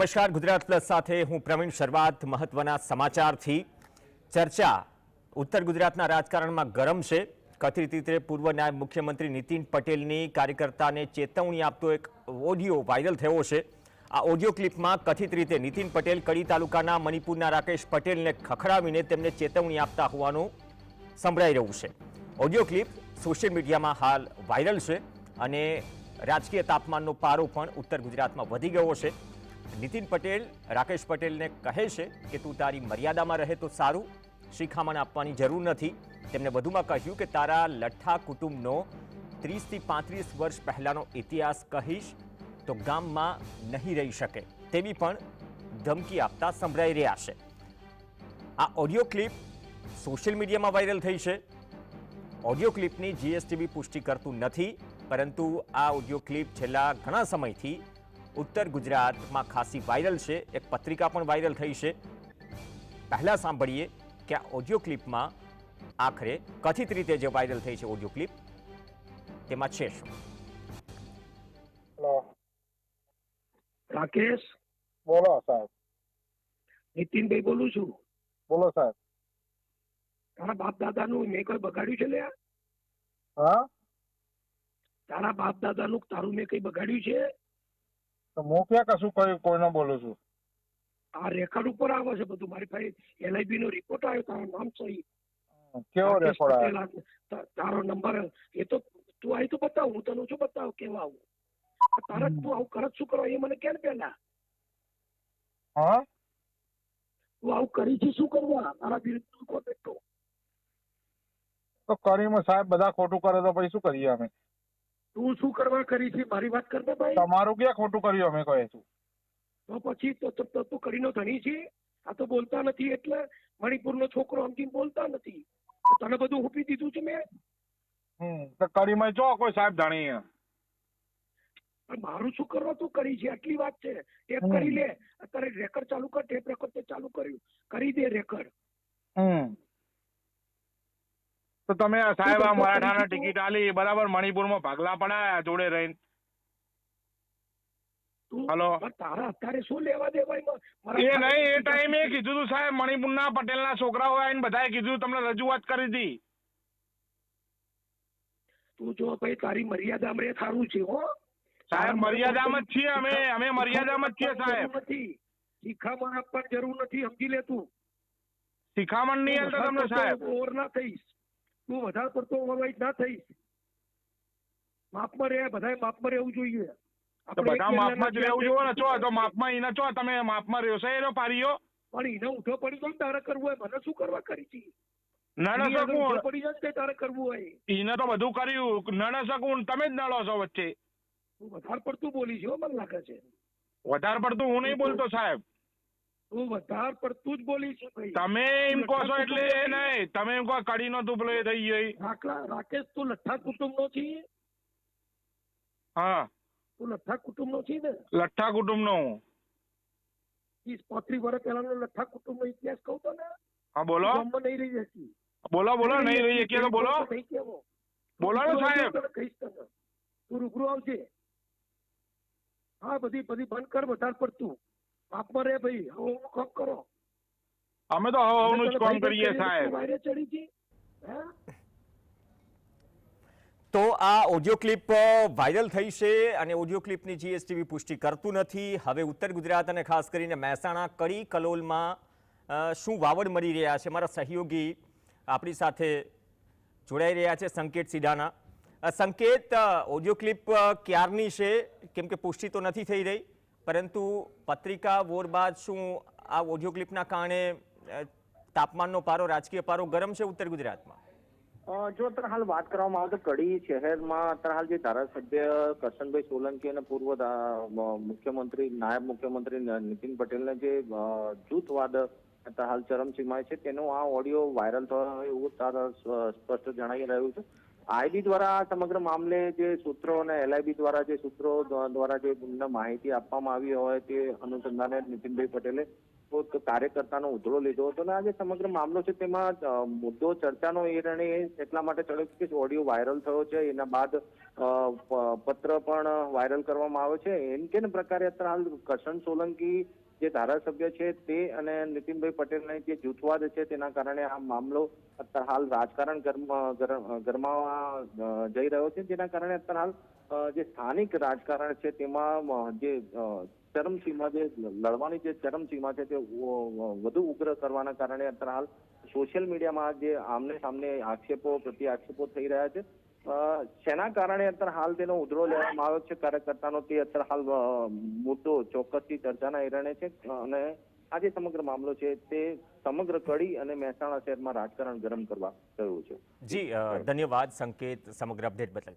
નમસ્કાર, ગુજરાત પ્લસ સાથે હું પ્રવીણ શરૂઆત. મહત્વના સમાચારથી ચર્ચા. ઉત્તર ગુજરાતના રાજકારણમાં ગરમ છે. કથિત રીતે પૂર્વ નાયબ મુખ્યમંત્રી નીતિન પટેલની કાર્યકર્તાને ચેતવણી આપતો એક ઓડિયો વાયરલ થયો છે. આ ઓડિયો ક્લિપમાં કથિત રીતે નીતિન પટેલ કડી તાલુકાના મણિપુરના રાકેશ પટેલને ખખડાવીને તેમને ચેતવણી આપતા હોવાનું સંભળાઈ રહ્યું છે. ઓડિયો ક્લિપ સોશિયલ મીડિયામાં હાલ વાયરલ છે અને રાજકીય તાપમાનનો પારો પણ ઉત્તર ગુજરાતમાં વધી ગયો છે. નીતિન પટેલ, રાકેશ પટેલને કહે છે કે તું તારી મર્યાદામાં રહે તો સારું. શિખામણ આપવાની જરૂર નથી. તેમણે વધુમાં કહ્યું કે, તારા લઠ્ઠા કુટુંબનો ત્રીસથી પાંત્રીસ વર્ષ પહેલાંનો ઇતિહાસ કહીશ તો ગામમાં નહીં રહી શકે. તેવી પણ ધમકી આપતા સંભળાઈ રહ્યા છે. આ ઓડિયો ક્લિપ સોશિયલ મીડિયામાં વાયરલ થઈ છે. ઓડિયો ક્લિપની જીએસટીવી પુષ્ટિ કરતું નથી, પરંતુ આ ઓડિયો ક્લિપ છેલ્લા ઘણા સમયથી ઉત્તર ગુજરાતમાં ખાસી વાયરલ છે. એક પત્રિકા પણ વાયરલ થઈ છે. પહેલા સાંભળીએ કે આ ઓડિયો ક્લિપમાં આખરે કથિત રીતે જે વાયરલ થઈ છે ઓડિયો ક્લિપ તેમાં છે શું? રાકેશ? બોલો સાહેબ. નીતિનભાઈ બોલું છું. બોલો સાહેબ. તારા બાપ દાદાનું મેં કોઈ બગાડ્યું છે લ્યા? હા? તારા બાપ દાદાનું તારું મેં કઈ બગાડ્યું છે? તો હું ક્યાં કશું કહ્યું કોઈને બોલું છું? આ રેકોર્ડ ઉપર આવે છે બધું. મારી પાસે એલઆઈબી નો રિપોર્ટ આવ્યો તારું નામ સહી કેવો રેકોર્ડ આવ્યો? તારો નંબર એ તો તું આવી તો બતાવ હું તને શું બતાવ કેવા આવું? તારક તારા તું આવું કરત શું કરવા એ મને કેમ પેલા. હા? તું આવું કરી છે શું કરવા? તારા વિરુદ્ધ તું કોણ બેઠો તો કરીમાં સાહેબ બધા ખોટું કરે તો પછી શું કરીએ અમે? તું શું કરવા કરી છે? મારી વાત કરતો ભાઈ? તમારું ક્યાં ખોટું કર્યું અમે કહે છું તો પછી તો તો- કરીનો ધણી છે. આ તો બોલતા નથી એટલે મણિપુરનો છોકરો અંતિમ બોલતા નથી. તને બધું હુપી દીધું છે મેં? હમ તો કરીમાં જો કોઈ સાહેબ જાણી મારું શું કરવા તું કરી છે? આટલી વાત છે. ટેપ કરી લે. અત્યારે રેકર્ડ ચાલુ કર. ટેપ રેકોર્ડ તે ચાલુ કર્યું. કરી દે રેકર્ડ હમ તો તમે સાહેબ આ મરાઠાના ટિકિટ આલી બરાબર મણિપુરમાં ભાગલા પડાયા જોડે રહીને. હલો. તારા અત્યારે શું લેવા એ નહીં એ ટાઈમે કીધું તું સાહેબ મણિપુરના પટેલના છોકરાઓ આવીને બધાએ કીધું તમને રજૂઆત કરી હતી તું જો ભાઈ તારી મર્યાદામાં રે સારું છે હો. સાહેબ મર્યાદામાં જ છીએ અમે અમે મર્યાદામાં જ છીએ સાહેબ. નથી. શિખામણ આપવાની જરૂર નથી સમજી લે તું. શિખામણ નહીં તમને સાહેબ. ઓવર ના થઈશ. વધારે પડતો ઓવરવાઇટ ના થઈ. માપમાં રહે બધાએ માપમાં રહેવું જોઈએ. તો બધા માપમાં જ રહેવું જોઈએ ને? ચો તો માપમાં એના ચો તમે માપમાં રહ્યો છે એનો પારીઓ. પણ એને ઊંધો પડી ગયો તારે કરવું હોય મને શું કરવા કરી છી? એની શકું. પડી જાય તે તારે કરવું હોય. એને તો બધું કર્યું. નળ શકું તમે જ નડો છો વચ્ચે. વધારે પડતું બોલી છે મને લાગે છે. વધારે પડતું હું નહીં બોલતો સાહેબ. તું વધારે પડતું જ બોલી છે ભાઈ તમે એમ કહો છો એટલે એ નહીં તમે એમ કહો કડીનો તું પેલો એ થઈ ગયો ઈ. રાખલા રાકેશ તું લઠ્ઠા કુટુંબનો છે હા તું લઠ્ઠા કુટુંબનો છે ને લઠ્ઠા કુટુંબનો હું ત્રીસ પાંત્રીસ વર્ષ પહેલાનો લઠ્ઠા કુટુંબનો ઇતિહાસ કહું તો ને હા બોલો ગામમાં નહીં રહી જતી બોલો બોલો નહીં રહી શકીએ તો બોલો નહીં કહેવો. બોલો ને રૂબરૂ આવજે સાહેબ. તને કહીશ તને. તું રૂબરૂ આવજે હા બધી બધી બંધ કર વધારે પડતું માપમાં રે ભાઈ હવે હું કામ કરો. અમે તો હવ હવનું જ કામ કરીએ સાહેબ. વાયરે ચડી છે હે? તો આ ઓડિયો ક્લિપ વાયરલ થઈ છે અને ઓડિયો ક્લિપની જીએસટીવી પુષ્ટિ કરતું નથી. હવે ઉત્તર ગુજરાત અને ખાસ કરીને મહેસાણા કડી કલોલમાં શું વાવડ મળી રહ્યા છે? મારા સહયોગી આપણી સાથે જોડાઈ રહ્યા છે સંકેત સિડાના સંકેત ઓડિયો ક્લિપ ક્યારની છે? કેમ કે પુષ્ટિ તો નથી થઈ રહી. પરંતુ પત્રિકા, વોર બાદ શું આ ઓડિયો ક્લિપના કારણે તાપમાનનો પારો, રાજકીય પારો ગરમ છે ઉત્તર ગુજરાતમાં? જો અત્યારે હાલ વાત કરવામાં આવે તો કડી શહેરમાં અત્યારે હાલ જે ધારાસભ્ય કરશનભાઈ સોલંકી અને પૂર્વ મુખ્યમંત્રી, નાયબ મુખ્યમંત્રી નીતિન પટેલને જે જૂથવાદ અત્યારે હાલ ચરમસીમાએ છે, તેનો આ ઓડિયો વાયરલ થયો એવું સ્પષ્ટ જણાઈ રહ્યું છે. આઈબી દ્વારા આ સમગ્ર મામલે જે સૂત્રો અને એલઆઈબી દ્વારા જે સૂત્રો દ્વારા જે માહિતી આપવામાં આવી હોય તે અનુસંધાને નીતિનભાઈ પટેલે કાર્યકર્તાનો ઉધડો લીધો હતો અને આ જે સમગ્ર મામલો છે તેમાં મુદ્દો ચર્ચાનો એ રણે એટલા માટે ચડ્યો કે ઓડિયો વાયરલ થયો છે. એના બાદ પત્ર પણ વાયરલ કરવામાં આવ્યો છે. એમ કે પ્રકારે અત્યારે હાલ કરશન સોલંકી જે ધારાસભ્ય છે તે અને નીતિનભાઈ પટેલને જે જૂથવાદ છે તેના કારણે આ મામલો અત્યારે હાલ રાજકારણ ગરમ- ગરમ- ગરમાવા જઈ રહ્યો છે. જેના કારણે અત્યારે હાલ જે સ્થાનિક રાજકારણ છે તેમાં જે ચરમસીમા જે લડવાની જે ચરમસીમા છે તે વધુ ઉગ્ર કરવાના કારણે અત્યારે હાલ સોશિયલ મીડિયામાં જે આમને સામને આક્ષેપો પ્રતિ આક્ષેપો થઈ રહ્યા છે. શેના કારણે અત્યારે હાલ તેનો ઉધરો લેવામાં આવ્યો છે? કાર્યકર્તાનો તે અત્યારે હાલ મુદ્દો ચોક્કસથી ચર્ચાના એરણે છે અને આ જે સમગ્ર મામલો છે તે સમગ્ર કડી અને મહેસાણા શહેરમાં રાજકારણ ગરમ કરવા ગયું છે. જી ધન્યવાદ સંકેત સમગ્ર અપડેટ બદલ.